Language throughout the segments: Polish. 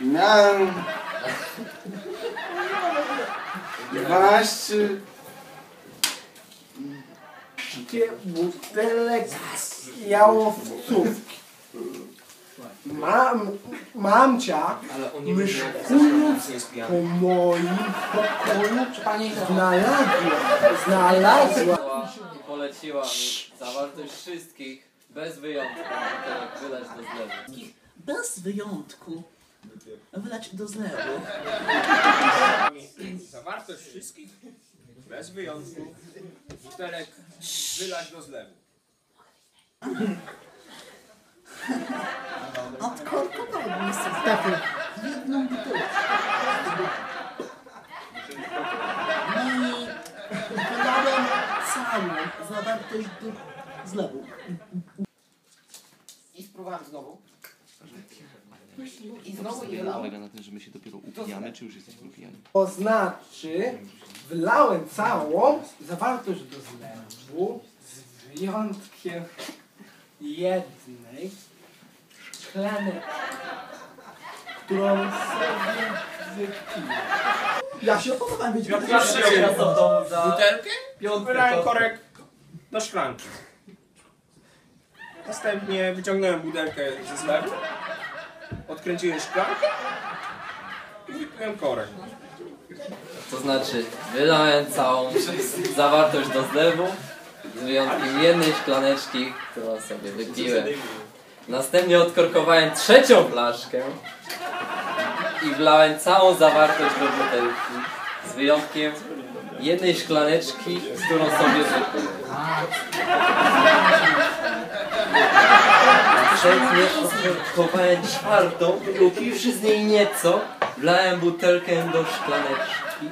Miałem 12 butelek jałowcówki. Mam, mamcia myszkując po moim pokoju znalazła, znalazła i poleciła mi zawartość wszystkich, bez wyjątku, butelek wylać do zlewu. Bez wyjątku wylać do zlewu. Zawartość wszystkich, bez wyjątku, butelek wylać do zlewu. Odkorkowałem sobie jedną butelkę. No i wylałem całą zawartość do zlewu. I spróbowałem znowu. I znowu je wylałem. polega na tym, że my się dopiero upijamy, czy już jesteśmy upijani? To znaczy, wylałem całą zawartość do zlewu z wyjątkiem jednej szklaneczki, którą sobie wypiłem. Ja się opakowałem, być Ja pierwszy butelkę, Piątkę wylałem to- korek do szklanki. Następnie wyciągnąłem butelkę ze zlewu, odkręciłem szklankę i wypiłem korek. To znaczy, wylałem całą zawartość do zlewu, z wyjątkiem jednej szklaneczki, którą sobie wypiłem. Następnie odkorkowałem trzecią flaszkę i wlałem całą zawartość do butelki, z wyjątkiem jednej szklaneczki, którą sobie wypiłem. Następnie odkorkowałem czwartą upiwszy z niej nieco, wlałem butelkę do szklaneczki.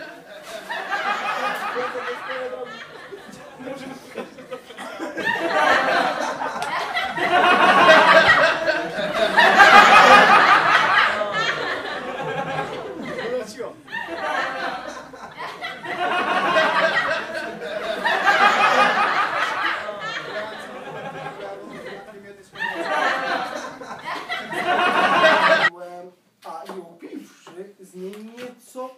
Piłem, a i upiwszy z niej nieco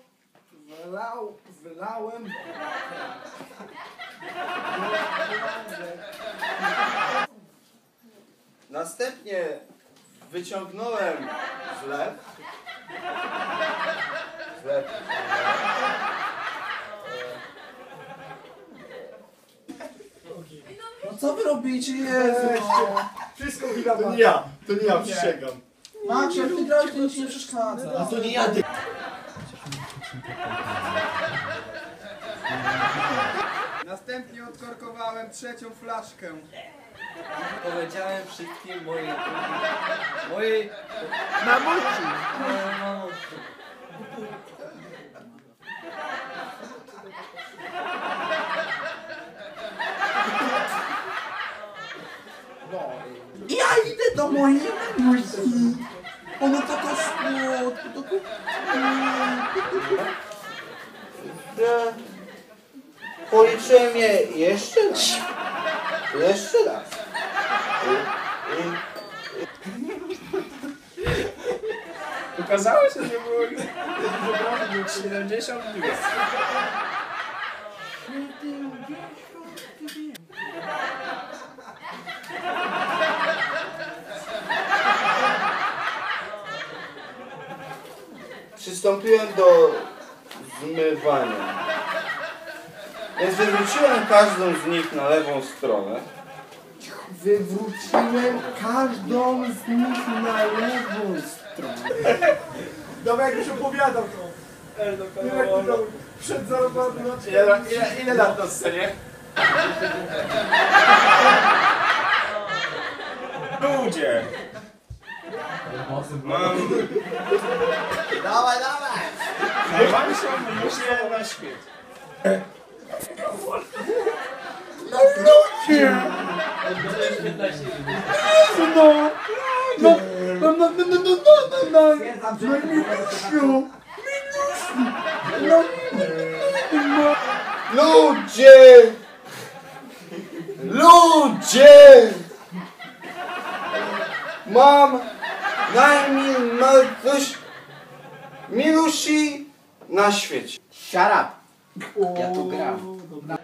wylał, wylałem Następnie wyciągnąłem zlew. Zlew. No co wy robicie? Jezu! Wszystko wina To nie ja, to nie ja, przysięgam. Jak ty grałeś, to nic nie przeszkadza. A to nie ja. Następnie odkorkowałem trzecią flaszkę. Powiedziałem wszystkim mojej mojej mamuci. mamuci. Ja idę do mojej mamusi. Ono taka. Że policzyłem je jeszcze raz. Jeszcze raz. Okazało się, że było ich dużo groszy, było 72. przystąpiłem do zmywania. Więc wywróciłem każdą z nich na lewą stronę. Wywróciłem każdą z nich na lewą stronę. Dobra, jak już opowiadał to. Ile, przed zarobami. Ile, ile, ile lat na scenie? Ludzie! Mam... Dawaj, dawaj! Najmam się muszę na świecie. No, no, no, no, no, no, no, no, no, no, no, minusiu, minusiu, no, Ludzie! Ludzie! Mam najmniej coś milusi na świecie. Shut up. Oh, Já tô gravo. Na...